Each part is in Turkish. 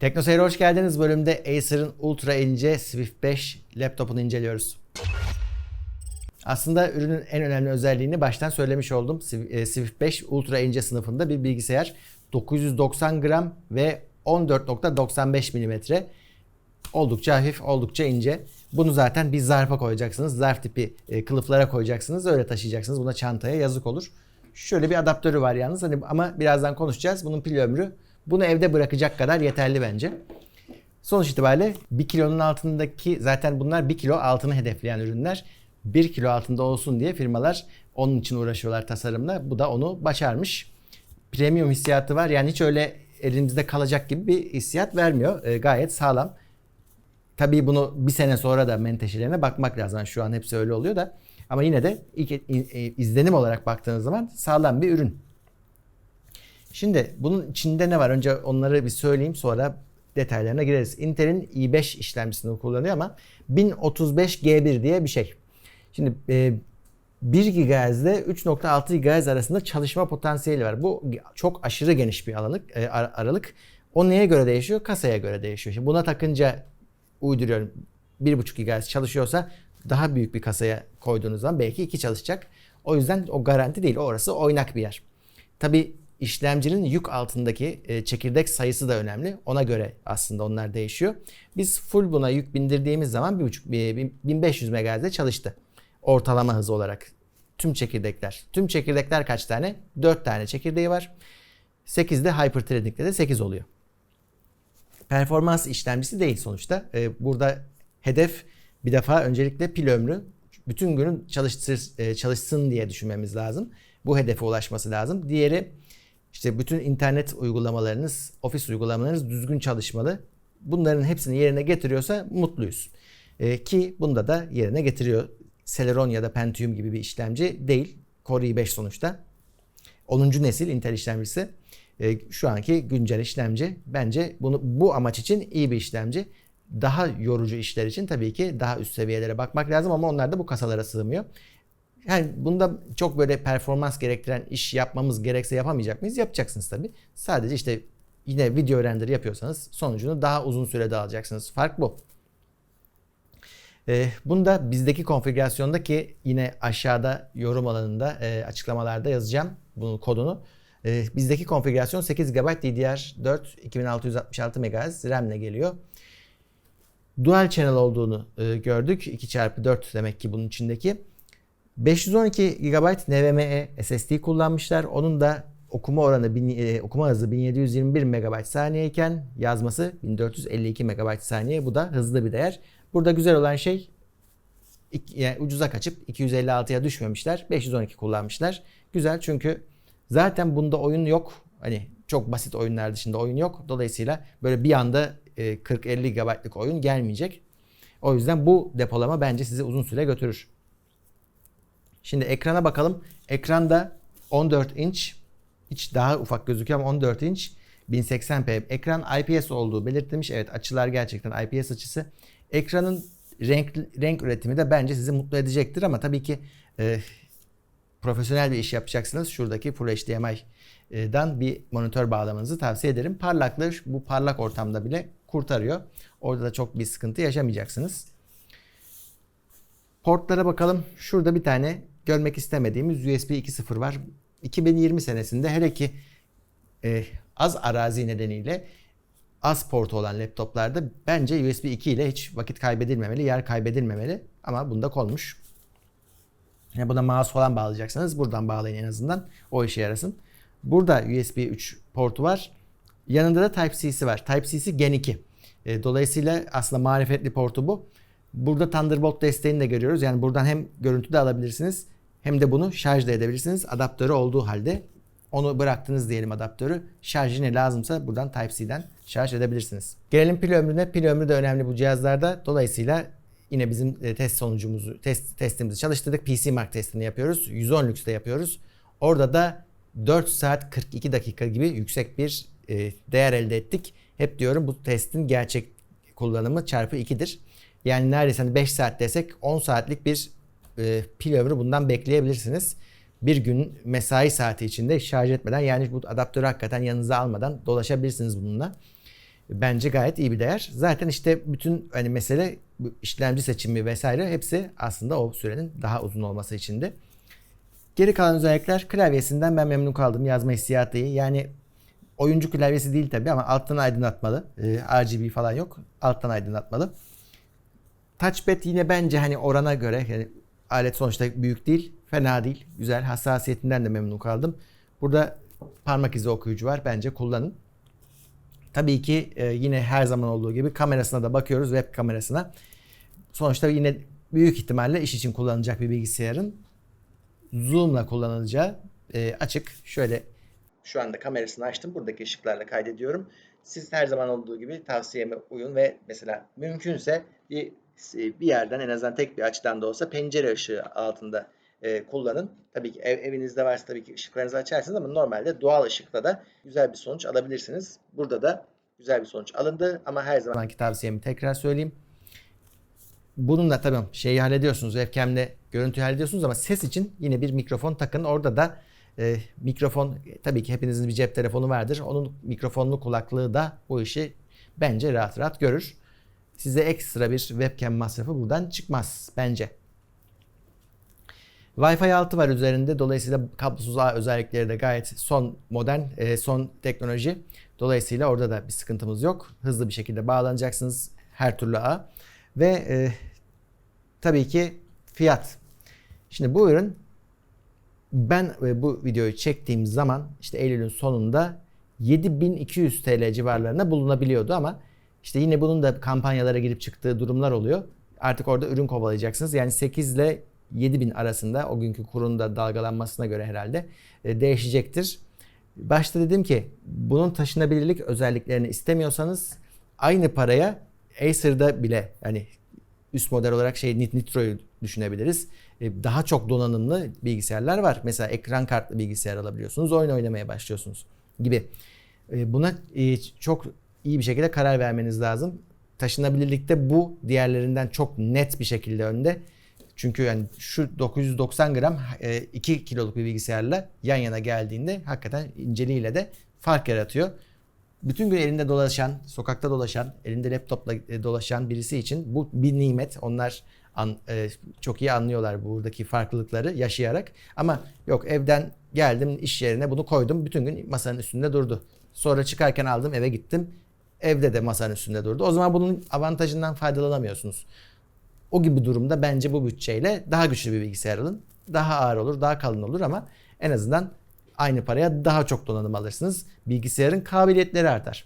TeknoSeyir'e hoş geldiniz. Bölümde Acer'ın ultra ince Swift 5 laptopunu inceliyoruz. Aslında ürünün en önemli özelliğini baştan söylemiş oldum. E, Swift 5 ultra ince sınıfında bir bilgisayar. 990 gram ve 14.95 milimetre. Oldukça hafif, oldukça ince. Bunu zaten bir zarfa koyacaksınız. Zarf tipi e, kılıflara koyacaksınız. Öyle taşıyacaksınız. Buna çantaya yazık olur. Şöyle bir adaptörü var yalnız. Hani ama birazdan konuşacağız. Bunun pil ömrü bunu evde bırakacak kadar yeterli bence. Sonuç itibariyle 1 kilonun altındaki zaten bunlar 1 kilo altını hedefleyen ürünler. 1 kilo altında olsun diye firmalar onun için uğraşıyorlar tasarımla. Bu da onu başarmış. Premium hissiyatı var. Yani hiç öyle elimizde kalacak gibi bir hissiyat vermiyor. E, gayet sağlam. Tabii bunu bir sene sonra da menteşelerine bakmak lazım. Şu an hepsi öyle oluyor da. Ama yine de ilk e, izlenim olarak baktığınız zaman sağlam bir ürün. Şimdi bunun içinde ne var? Önce onları bir söyleyeyim sonra detaylarına gireriz. Intel'in i5 işlemcisini kullanıyor ama 1035G1 diye bir şey. Şimdi e, 1 GHz ile 3.6 GHz arasında çalışma potansiyeli var. Bu çok aşırı geniş bir alanlık, e, ar- aralık. O neye göre değişiyor? Kasaya göre değişiyor. Şimdi buna takınca uyduruyorum 1.5 GHz çalışıyorsa daha büyük bir kasaya koyduğunuz zaman belki 2 çalışacak. O yüzden o garanti değil. Orası oynak bir yer. Tabi işlemcinin yük altındaki e, çekirdek sayısı da önemli. Ona göre aslında onlar değişiyor. Biz full buna yük bindirdiğimiz zaman 1.5 bir- 1500 MHz'de çalıştı. Ortalama hızı olarak. Tüm çekirdekler. Tüm çekirdekler kaç tane? 4 tane çekirdeği var. 8 de Hyper-Threading'de de 8 oluyor. Performans işlemcisi değil sonuçta. Ee, burada hedef bir defa öncelikle pil ömrü. Bütün günün e, çalışsın diye düşünmemiz lazım. Bu hedefe ulaşması lazım. Diğeri işte bütün internet uygulamalarınız, ofis uygulamalarınız düzgün çalışmalı. Bunların hepsini yerine getiriyorsa mutluyuz. Ee, ki bunda da yerine getiriyor. Celeron ya da Pentium gibi bir işlemci değil. Core i5 sonuçta. 10. nesil Intel işlemcisi. E, şu anki güncel işlemci bence bunu bu amaç için iyi bir işlemci. Daha yorucu işler için tabii ki daha üst seviyelere bakmak lazım ama onlar da bu kasalara sığmıyor. Yani bunda çok böyle performans gerektiren iş yapmamız gerekse yapamayacak mıyız? Yapacaksınız tabii. Sadece işte yine video render yapıyorsanız sonucunu daha uzun sürede alacaksınız. Fark bu. Ee, bunda bizdeki konfigürasyonda ki yine aşağıda yorum alanında e, açıklamalarda yazacağım bunun kodunu. Ee, bizdeki konfigürasyon 8 GB DDR4 2666 MHz RAM ile geliyor. Dual channel olduğunu e, gördük. 2x4 demek ki bunun içindeki. 512 GB NVMe SSD kullanmışlar. Onun da okuma oranı e, okuma hızı 1721 MB saniye iken yazması 1452 MB saniye. Bu da hızlı bir değer. Burada güzel olan şey yani ucuza kaçıp 256'ya düşmemişler. 512 kullanmışlar. Güzel çünkü zaten bunda oyun yok. Hani çok basit oyunlar dışında oyun yok. Dolayısıyla böyle bir anda e, 40-50 GB'lık oyun gelmeyecek. O yüzden bu depolama bence sizi uzun süre götürür. Şimdi ekrana bakalım. Ekranda 14 inç hiç daha ufak gözüküyor ama 14 inç 1080p ekran IPS olduğu belirtilmiş. Evet açılar gerçekten IPS açısı. Ekranın renk renk üretimi de bence sizi mutlu edecektir ama tabii ki e, profesyonel bir iş yapacaksınız. Şuradaki Full HDMI'dan bir monitör bağlamanızı tavsiye ederim. Parlaklığı bu parlak ortamda bile kurtarıyor. Orada da çok bir sıkıntı yaşamayacaksınız. Portlara bakalım. Şurada bir tane görmek istemediğimiz USB 2.0 var. 2020 senesinde hele ki e, az arazi nedeniyle az port olan laptoplarda bence USB 2 ile hiç vakit kaybedilmemeli, yer kaybedilmemeli. Ama bunda konmuş. Yani buna mouse falan bağlayacaksanız buradan bağlayın en azından. O işe yarasın. Burada USB 3 portu var. Yanında da Type-C'si var. Type-C'si Gen 2. E, Dolayısıyla aslında marifetli portu bu. Burada Thunderbolt desteğini de görüyoruz. Yani buradan hem görüntü de alabilirsiniz hem de bunu şarj da edebilirsiniz. Adaptörü olduğu halde onu bıraktınız diyelim adaptörü. Şarj yine lazımsa buradan Type-C'den şarj edebilirsiniz. Gelelim pil ömrüne. Pil ömrü de önemli bu cihazlarda. Dolayısıyla yine bizim e, test sonucumuzu, test, testimizi çalıştırdık. PC Mark testini yapıyoruz. 110 Lux'te yapıyoruz. Orada da 4 saat 42 dakika gibi yüksek bir e, değer elde ettik. Hep diyorum bu testin gerçek kullanımı çarpı 2'dir. Yani neredeyse hani 5 saat desek 10 saatlik bir e, pil ömrü bundan bekleyebilirsiniz. Bir gün mesai saati içinde şarj etmeden yani bu adaptörü hakikaten yanınıza almadan dolaşabilirsiniz bununla. Bence gayet iyi bir değer. Zaten işte bütün hani mesele işlemci seçimi vesaire hepsi aslında o sürenin daha uzun olması içindi. Geri kalan özellikler klavyesinden ben memnun kaldım. Yazma hissiyatı iyi. Yani oyuncu klavyesi değil tabii ama alttan aydınlatmalı. Ee, RGB falan yok. Alttan aydınlatmalı. Touchpad yine bence hani orana göre yani alet sonuçta büyük değil. Fena değil. Güzel. Hassasiyetinden de memnun kaldım. Burada parmak izi okuyucu var. Bence kullanın. Tabii ki e, yine her zaman olduğu gibi kamerasına da bakıyoruz. Web kamerasına. Sonuçta yine büyük ihtimalle iş için kullanılacak bir bilgisayarın zoom'la kullanılacağı e, açık. Şöyle şu anda kamerasını açtım. Buradaki ışıklarla kaydediyorum. Siz her zaman olduğu gibi tavsiyeme uyun ve mesela mümkünse bir bir yerden en azından tek bir açıdan da olsa pencere ışığı altında e, kullanın. Tabii ki ev, evinizde varsa tabii ki ışıklarınızı açarsınız ama normalde doğal ışıkla da güzel bir sonuç alabilirsiniz. Burada da güzel bir sonuç alındı ama her zamanki tavsiyemi tekrar söyleyeyim. Bununla tabii şeyi hallediyorsunuz. Webcam'le görüntüyü hallediyorsunuz ama ses için yine bir mikrofon takın. Orada da e, mikrofon tabii ki hepinizin bir cep telefonu vardır. Onun mikrofonlu kulaklığı da bu işi bence rahat rahat görür. Size ekstra bir webcam masrafı buradan çıkmaz bence. Wi-Fi 6 var üzerinde. Dolayısıyla kablosuz ağ özellikleri de gayet son modern, e, son teknoloji. Dolayısıyla orada da bir sıkıntımız yok. Hızlı bir şekilde bağlanacaksınız her türlü ağ. Ve e, tabii ki fiyat. Şimdi bu ürün ben e, bu videoyu çektiğim zaman işte Eylül'ün sonunda 7200 TL civarlarına bulunabiliyordu ama işte yine bunun da kampanyalara girip çıktığı durumlar oluyor. Artık orada ürün kovalayacaksınız. Yani 8 ile 7000 arasında o günkü kurun da dalgalanmasına göre herhalde e, değişecektir. Başta dedim ki bunun taşınabilirlik özelliklerini istemiyorsanız aynı paraya Acer'da bile yani üst model olarak şey Nitro'yu düşünebiliriz. E, daha çok donanımlı bilgisayarlar var. Mesela ekran kartlı bilgisayar alabiliyorsunuz. Oyun oynamaya başlıyorsunuz gibi. E, buna çok iyi bir şekilde karar vermeniz lazım. Taşınabilirlikte bu diğerlerinden çok net bir şekilde önde. Çünkü yani şu 990 gram 2 kiloluk bir bilgisayarla yan yana geldiğinde hakikaten inceliğiyle de fark yaratıyor bütün gün elinde dolaşan, sokakta dolaşan, elinde laptopla e, dolaşan birisi için bu bir nimet. Onlar an, e, çok iyi anlıyorlar buradaki farklılıkları yaşayarak. Ama yok evden geldim iş yerine bunu koydum. Bütün gün masanın üstünde durdu. Sonra çıkarken aldım eve gittim. Evde de masanın üstünde durdu. O zaman bunun avantajından faydalanamıyorsunuz. O gibi durumda bence bu bütçeyle daha güçlü bir bilgisayar alın. Daha ağır olur, daha kalın olur ama en azından aynı paraya daha çok donanım alırsınız. Bilgisayarın kabiliyetleri artar.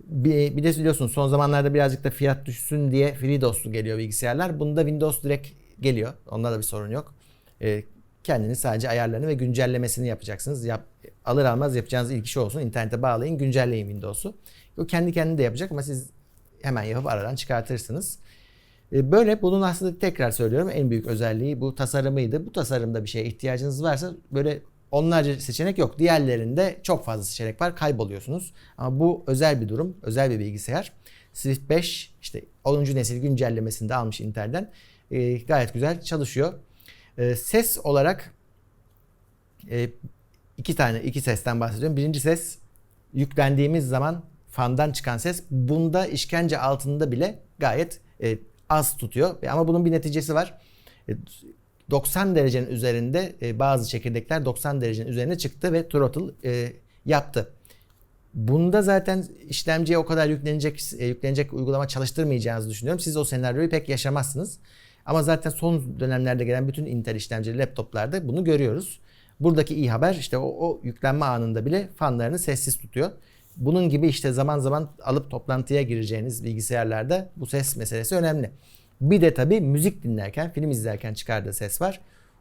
Bir, bir de biliyorsunuz son zamanlarda birazcık da fiyat düşsün diye FreeDOS'lu geliyor bilgisayarlar. Bunda Windows direkt geliyor. Onda da bir sorun yok. Ee, kendiniz sadece ayarlarını ve güncellemesini yapacaksınız. Yap, alır almaz yapacağınız ilk iş olsun. İnternete bağlayın, güncelleyin Windows'u. O kendi kendine de yapacak ama siz hemen yapıp aradan çıkartırsınız. E, böyle bunun aslında tekrar söylüyorum en büyük özelliği bu tasarımıydı. Bu tasarımda bir şeye ihtiyacınız varsa böyle onlarca seçenek yok. Diğerlerinde çok fazla seçenek var kayboluyorsunuz. Ama bu özel bir durum, özel bir bilgisayar. Swift 5 işte 10. nesil güncellemesinde almış Intel'den. E, gayet güzel çalışıyor. E, ses olarak e, iki tane iki sesten bahsediyorum. Birinci ses yüklendiğimiz zaman fandan çıkan ses bunda işkence altında bile gayet e, az tutuyor. Ama bunun bir neticesi var. 90 e, derecenin üzerinde e, bazı çekirdekler 90 derecenin üzerine çıktı ve throttle e, yaptı. Bunda zaten işlemciye o kadar yüklenecek yüklenecek uygulama çalıştırmayacağınızı düşünüyorum. Siz o senaryoyu pek yaşamazsınız. Ama zaten son dönemlerde gelen bütün Intel işlemcili laptoplarda bunu görüyoruz. Buradaki iyi haber işte o, o yüklenme anında bile fanlarını sessiz tutuyor. Bunun gibi işte zaman zaman alıp toplantıya gireceğiniz bilgisayarlarda bu ses meselesi önemli. Bir de tabii müzik dinlerken, film izlerken çıkardığı ses var.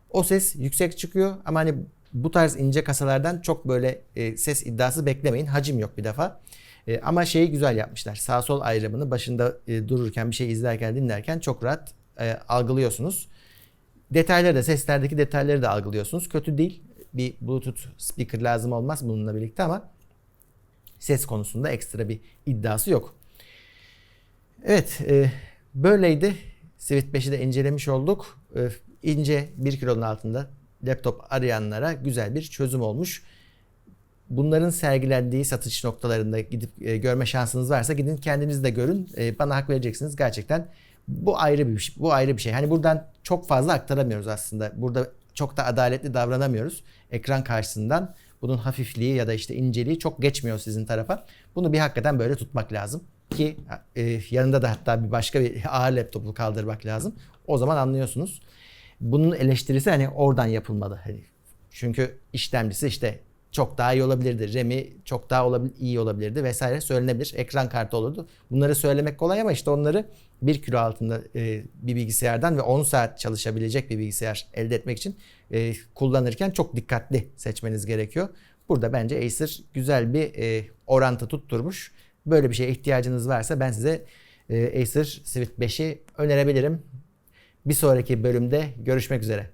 O ses yüksek çıkıyor ama hani bu tarz ince kasalardan çok böyle e, ses iddiası beklemeyin. Hacim yok bir defa. E, ama şeyi güzel yapmışlar. Sağ sol ayrımını başında e, dururken bir şey izlerken dinlerken çok rahat e, algılıyorsunuz. Detayları da seslerdeki detayları da algılıyorsunuz. Kötü değil. Bir Bluetooth speaker lazım olmaz bununla birlikte ama ses konusunda ekstra bir iddiası yok. Evet e, böyleydi. Swift 5'i de incelemiş olduk. E, ince 1 kilonun altında laptop arayanlara güzel bir çözüm olmuş. bunların sergilendiği satış noktalarında gidip e, görme şansınız varsa gidin kendiniz de görün. E, bana hak vereceksiniz. Gerçekten bu ayrı bir şey. Bu ayrı bir şey. Hani buradan çok fazla aktaramıyoruz aslında. Burada çok da adaletli davranamıyoruz. Ekran karşısından bunun hafifliği ya da işte inceliği çok geçmiyor sizin tarafa. Bunu bir hakikaten böyle tutmak lazım ki e, yanında da hatta bir başka bir ağır laptopu kaldırmak lazım. O zaman anlıyorsunuz. Bunun eleştirisi hani oradan yapılmalı. Hani çünkü işlemcisi işte çok daha iyi olabilirdi. RAM'i çok daha olabil- iyi olabilirdi vesaire söylenebilir. Ekran kartı olurdu. Bunları söylemek kolay ama işte onları 1 kilo altında e, bir bilgisayardan ve 10 saat çalışabilecek bir bilgisayar elde etmek için e, kullanırken çok dikkatli seçmeniz gerekiyor. Burada bence Acer güzel bir e, orantı tutturmuş. Böyle bir şeye ihtiyacınız varsa ben size e, Acer Swift 5'i önerebilirim. Bir sonraki bölümde görüşmek üzere.